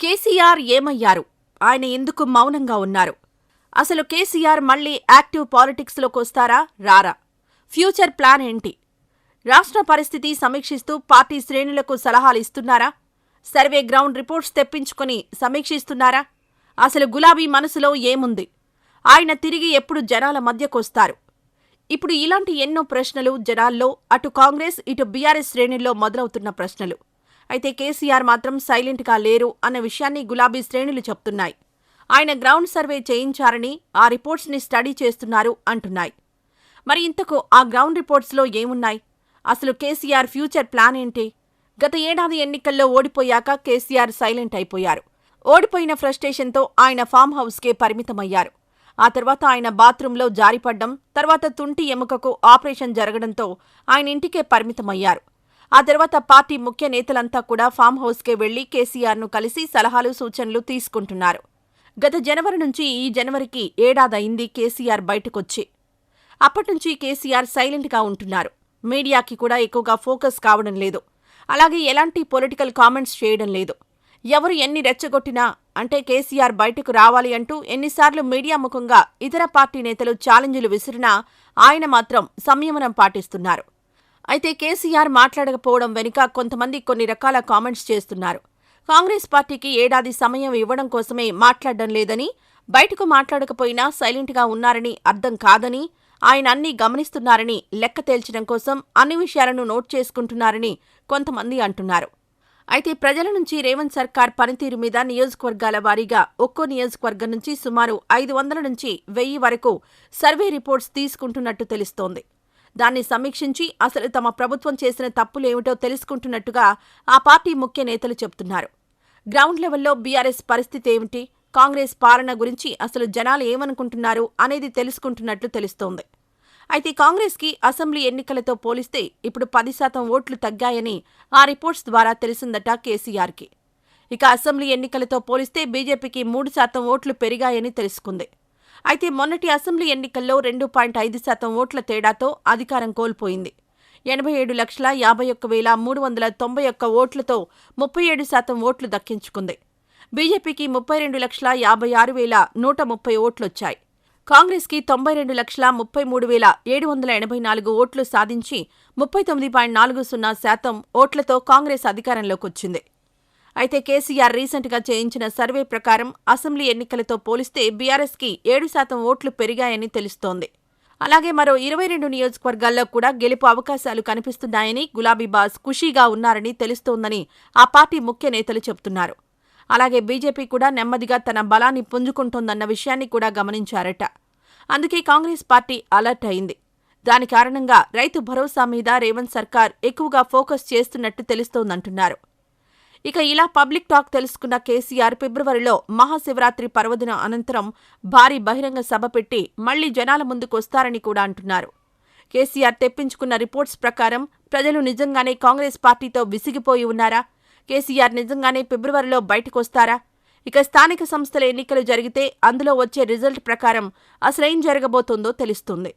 కేసీఆర్ ఏమయ్యారు? ఆయన ఎందుకు మౌనంగా ఉన్నారు? అసలు కేసీఆర్ మళ్ళీ యాక్టివ్ పాలిటిక్స్లోకి వస్తారా రారా. ఫ్యూచర్ ప్లాన్ ఏంటి? రాష్ట్ర పరిస్థితి సమీక్షిస్తూ పార్టీ శ్రేణులకు సలహాలు ఇస్తున్నారా? సర్వే గ్రౌండ్ రిపోర్ట్స్ తెప్పించుకుని సమీక్షిస్తున్నారా? అసలు గులాబీ మనసులో ఏముంది? ఆయన తిరిగి ఎప్పుడు జనాల మధ్యకొస్తారు ఇప్పుడు ఇలాంటి ఎన్నో ప్రశ్నలు జనాల్లో అటు కాంగ్రెస్ ఇటు బీఆర్ఎస్ శ్రేణుల్లో మొదలవుతున్న ప్రశ్నలు. అయితే కేసీఆర్ మాత్రం సైలెంట్గా లేరు అన్న విషయాన్ని గులాబీ శ్రేణులు చెప్తున్నాయి. ఆయన గ్రౌండ్ సర్వే చేయించారని ఆ రిపోర్ట్స్ని స్టడీ చేస్తున్నారు అంటున్నాయి. మరి ఇంతకు ఆ గ్రౌండ్ రిపోర్ట్స్లో ఏమున్నాయి? అసలు కేసీఆర్ ఫ్యూచర్ ప్లాన్ ఏంటి? గత ఏడాది ఎన్నికల్లో ఓడిపోయాక కేసీఆర్ సైలెంట్ అయిపోయారు. ఓడిపోయిన ఫ్రస్ట్రేషన్తో ఆయన ఫామ్ హౌస్కే పరిమితమయ్యారు. ఆ తర్వాత ఆయన బాత్రూంలో జారిపడ్డం తర్వాత తుంటి ఎముకకు ఆపరేషన్ జరగడంతో ఆయన ఇంటికే పరిమితమయ్యారు. ఆ తర్వాత పార్టీ ముఖ్య నేతలంతా కూడా ఫామ్ హౌస్కే వెళ్ళి కేసీఆర్ను కలిసి సలహాలు సూచనలు తీసుకుంటున్నారు. గత జనవరి నుంచి ఈ జనవరికి ఏడాదయింది కేసీఆర్ బయటకొచ్చి. అప్పటినుంచి కేసీఆర్ సైలెంట్గా ఉంటున్నారు. మీడియాకి కూడా ఎక్కువగా ఫోకస్ కావడం లేదు. అలాగే ఎలాంటి పొలిటికల్ కామెంట్స్ చేయడం లేదు. ఎవరు ఎన్ని రెచ్చగొట్టినా అంటే కేసీఆర్ బయటకు రావాలి అంటూ ఎన్నిసార్లు మీడియా ముఖంగా ఇతర పార్టీ నేతలు ఛాలెంజ్లు విసిరినా ఆయన మాత్రం సంయమనం పాటిస్తున్నారు. అయితే కేసీఆర్ మాట్లాడకపోవడం వెనుక కొంతమంది కొన్ని రకాల కామెంట్స్ చేస్తున్నారు. కాంగ్రెస్ పార్టీకి ఏడాది సమయం ఇవ్వడం కోసమే మాట్లాడడం లేదని బయటకు మాట్లాడకపోయినా సైలెంట్గా ఉన్నారని అర్థం కాదని ఆయన అన్ని గమనిస్తున్నారని లెక్క తేల్చడం కోసం అన్ని విషయాలను నోట్ చేసుకుంటున్నారని కొంతమంది అంటున్నారు. అయితే ప్రజల నుంచి రేవంత్ సర్కార్ పనితీరు మీద నియోజకవర్గాల వారీగా ఒక్కో నియోజకవర్గం నుంచి సుమారు ఐదు వందల నుంచి వెయ్యి వరకు సర్వే రిపోర్ట్స్ తీసుకుంటున్నట్టు తెలుస్తోంది. దాన్ని సమీక్షించి అసలు తమ ప్రభుత్వం చేసిన తప్పులేమిటో తెలుసుకుంటున్నట్టుగా ఆ పార్టీ ముఖ్య నేతలు చెబుతున్నారు. గ్రౌండ్ లెవెల్లో బీఆర్ఎస్ పరిస్థితి ఏమిటి? కాంగ్రెస్ పాలన గురించి అసలు జనాలు ఏమనుకుంటున్నారు అనేది తెలుసుకుంటున్నట్లు తెలుస్తోంది. అయితే కాంగ్రెస్కి అసెంబ్లీ ఎన్నికలతో పోలిస్తే ఇప్పుడు పది శాతం ఓట్లు తగ్గాయని ఆ రిపోర్ట్స్ ద్వారా తెలిసిందట కేసీఆర్కి. ఇక అసెంబ్లీ ఎన్నికలతో పోలిస్తే బీజేపీకి మూడు శాతం ఓట్లు పెరిగాయని తెలుసుకుంది. అయితే మొన్నటి అసెంబ్లీ ఎన్నికల్లో రెండు పాయింట్ ఐదు శాతం ఓట్ల తేడాతో అధికారం కోల్పోయింది. ఎనభై ఏడు లక్షల యాభై ఒక్క వేల మూడు వందల తొంభై ఒక్క ఓట్లతో ముప్పై ఏడు శాతం ఓట్లు దక్కించుకుంది. బీజేపీకి ముప్పై రెండు లక్షల యాభై ఆరు వేల నూట ముప్పై ఓట్లొచ్చాయి. కాంగ్రెస్కి తొంభై రెండు లక్షల ముప్పై మూడు వేల ఏడు వందల ఎనభై నాలుగు ఓట్లు సాధించి ముప్పై తొమ్మిది పాయింట్ నాలుగు సున్నా శాతం ఓట్లతో కాంగ్రెస్ అధికారంలోకి వచ్చింది అయితే కేసీఆర్ రీసెంట్గా చేయించిన సర్వే ప్రకారం అసెంబ్లీ ఎన్నికలతో పోలిస్తే బీఆర్ఎస్కి ఏడు శాతం ఓట్లు పెరిగాయని తెలుస్తోంది. అలాగే మరో ఇరవై రెండు నియోజకవర్గాల్లో కూడా గెలుపు అవకాశాలు కనిపిస్తున్నాయని గులాబీ బాస్ ఖుషీగా ఉన్నారని తెలుస్తోందని ఆ పార్టీ ముఖ్య నేతలు చెబుతున్నారు. అలాగే బీజేపీ కూడా నెమ్మదిగా తన బలాన్ని పుంజుకుంటోందన్న విషయాన్ని కూడా గమనించారట. అందుకే కాంగ్రెస్ పార్టీ అలర్ట్ అయింది. దాని కారణంగా రైతు భరోసా మీద రేవంత్ సర్కార్ ఎక్కువగా ఫోకస్ చేస్తున్నట్టు తెలుస్తోందంటున్నారు. ఇక ఇలా పబ్లిక్ టాక్ తెలుసుకున్న కేసీఆర్ ఫిబ్రవరిలో మహాశివరాత్రి పర్వదిన అనంతరం భారీ బహిరంగ సభ పెట్టి మళ్ళీ జనాల ముందుకు వస్తారని కూడా అంటున్నారు. కేసీఆర్ తెప్పించుకున్న రిపోర్ట్స్ ప్రకారం ప్రజలు నిజంగానే కాంగ్రెస్ పార్టీతో విసిగిపోయి ఉన్నారా? కేసీఆర్ నిజంగానే ఫిబ్రవరిలో బయటకొస్తారా ఇక స్థానిక సంస్థల ఎన్నికలు జరిగితే అందులో వచ్చే రిజల్ట్ ప్రకారం అసలేం జరగబోతోందో తెలుస్తుంది.